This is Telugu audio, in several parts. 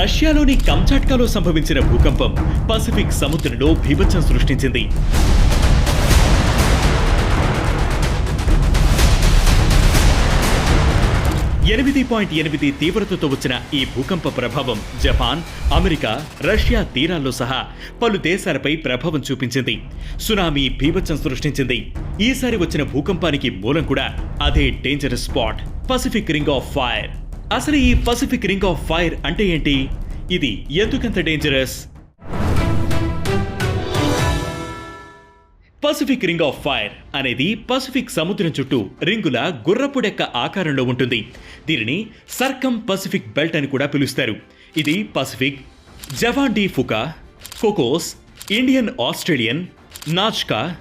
రష్యాలోని కంచాట్కాలో సంభవించిన భూకంపం పసిఫిక్ సముద్రంలో భీభత్సం సృష్టించింది. ఎనిమిది పాయింట్ ఎనిమిది తీవ్రతతో వచ్చిన ఈ భూకంప ప్రభావం జపాన్ అమెరికా రష్యా తీరాల్లో సహా పలు దేశాలపై ప్రభావం చూపించింది. సునామీ భీభత్సం సృష్టించింది. ఈసారి వచ్చిన భూకంపానికి మూలం కూడా అదే dangerous spot Pacific ring of fire అసలు ఈ పసిఫిక్ రింగ్ ఆఫ్ ఫైర్ అంటే ఏంటి? ఇది ఎందుకంత dangerous Pacific ring of fire అనేది పసిఫిక్ సముద్రం చుట్టూ రింగుల గుర్రపుడెక్క ఆకారంలో ఉంటుంది. దీనిని సర్కం పసిఫిక్ బెల్ట్ అని కూడా పిలుస్తారు. ఇది Pacific Juan Fuca Cocos Indian Australian Nazca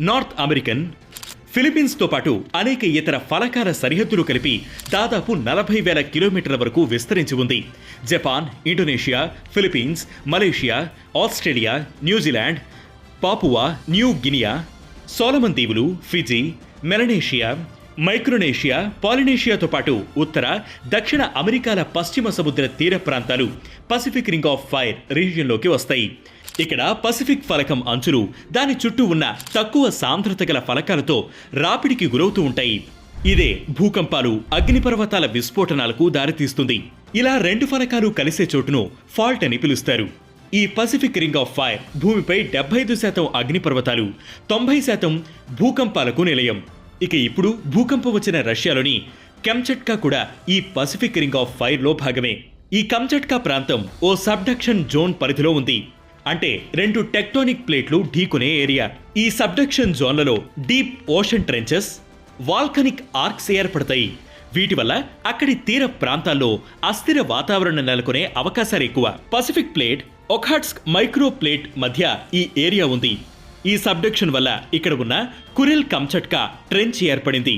North American ఫిలిప్పీన్స్తో పాటు అనేక ఇతర ఫలకాల సరిహద్దులు కలిపి దాదాపు నలభై వేల కిలోమీటర్ల వరకు విస్తరించి ఉంది. Japan Indonesia Philippines Malaysia Australia New Zealand Papua New Guinea Solomon దీవులు ఫిజీ మెలనేషియా మైక్రోనేషియా పాలినేషియాతో పాటు ఉత్తర దక్షిణ అమెరికాల పశ్చిమ సముద్ర తీర ప్రాంతాలు పసిఫిక్ రింగ్ ఆఫ్ ఫైర్ రీజియన్లోకి వస్తాయి. ఇక్కడ పసిఫిక్ ఫలకం అంచులు దాని చుట్టూ ఉన్న తక్కువ సాంద్రత గల ఫలకాలతో రాపిడికి గురవుతూ ఉంటాయి. ఇదే భూకంపాలు అగ్నిపర్వతాల విస్ఫోటనాలకు దారితీస్తుంది. ఇలా రెండు ఫలకాలు కలిసే చోటును ఫాల్ట్ అని పిలుస్తారు. ఈ పసిఫిక్ రింగ్ ఆఫ్ ఫైర్ భూమిపై డెబ్బై ఐదు శాతం అగ్నిపర్వతాలు తొంభై శాతం భూకంపాలకు నిలయం. ఇక ఇప్పుడు భూకంపం వచ్చిన రష్యాలోని కెమ్చట్కా కూడా ఈ పసిఫిక్ రింగ్ ఆఫ్ ఫైర్లో భాగమే. ఈ కంచట్కా ప్రాంతం ఓ సబ్డక్షన్ జోన్ పరిధిలో ఉంది. అంటే రెండు టెక్టోనిక్ ప్లేట్లు ఢీకునే ఏరియా. ఈ సబ్డక్షన్ జోన్లలో deep ocean trenches volcanic arcs ఏర్పడతాయి. వీటి వల్ల అక్కడి తీర ప్రాంతాల్లో అస్థిర వాతావరణం నెలకొనే అవకాశాలు ఎక్కువ. Pacific plate Okhotsk microplate మధ్య ఈ ఏరియా ఉంది. ఈ సబ్డక్షన్ వల్ల ఇక్కడ ఉన్న కురిల్ కంచట్కా ట్రెంచ్ ఏర్పడింది.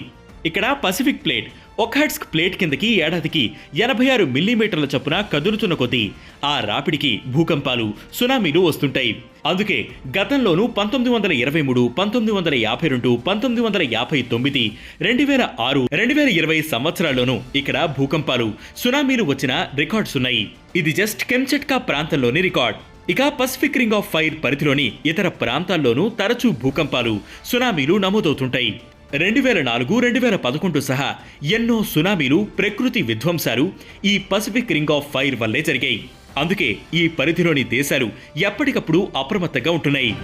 ఇక్కడ పసిఫిక్ ప్లేట్. ఒఖాట్స్క్ ప్లేట్ కిందకి ఏడాదికి ఎనభై ఆరు మిల్లీమీటర్ల చొప్పున కదులుతున్న కొద్దీ ఆ రాపిడికి భూకంపాలు సునామీలు వస్తుంటాయి. అందుకే గతంలోనూ పంతొమ్మిది వందల ఇరవై మూడు పంతొమ్మిది వందల యాభై రెండు పంతొమ్మిది వందల యాభై తొమ్మిది రెండు వేల ఆరు రెండు వేల ఇరవై సంవత్సరాల్లోనూ ఇక్కడ భూకంపాలు సునామీలు వచ్చిన రికార్డ్స్ ఉన్నాయి. ఇది జస్ట్ కెమ్చట్కా ప్రాంతంలోని రికార్డ్. ఇక పసిఫిక్ రింగ్ ఆఫ్ ఫైర్ పరిధిలోని ఇతర ప్రాంతాల్లోనూ తరచూ భూకంపాలు సునామీలు నమోదవుతుంటాయి. రెండు వేల నాలుగు రెండు వేల పదకొండు సహా ఎన్నో సునామీలు ప్రకృతి విధ్వంసాలు ఈ పసిఫిక్ రింగ్ ఆఫ్ ఫైర్ వల్లే జరిగాయి. అందుకే ఈ పరిధిలోని దేశాలు ఎప్పటికప్పుడు అప్రమత్తంగా ఉంటున్నాయి.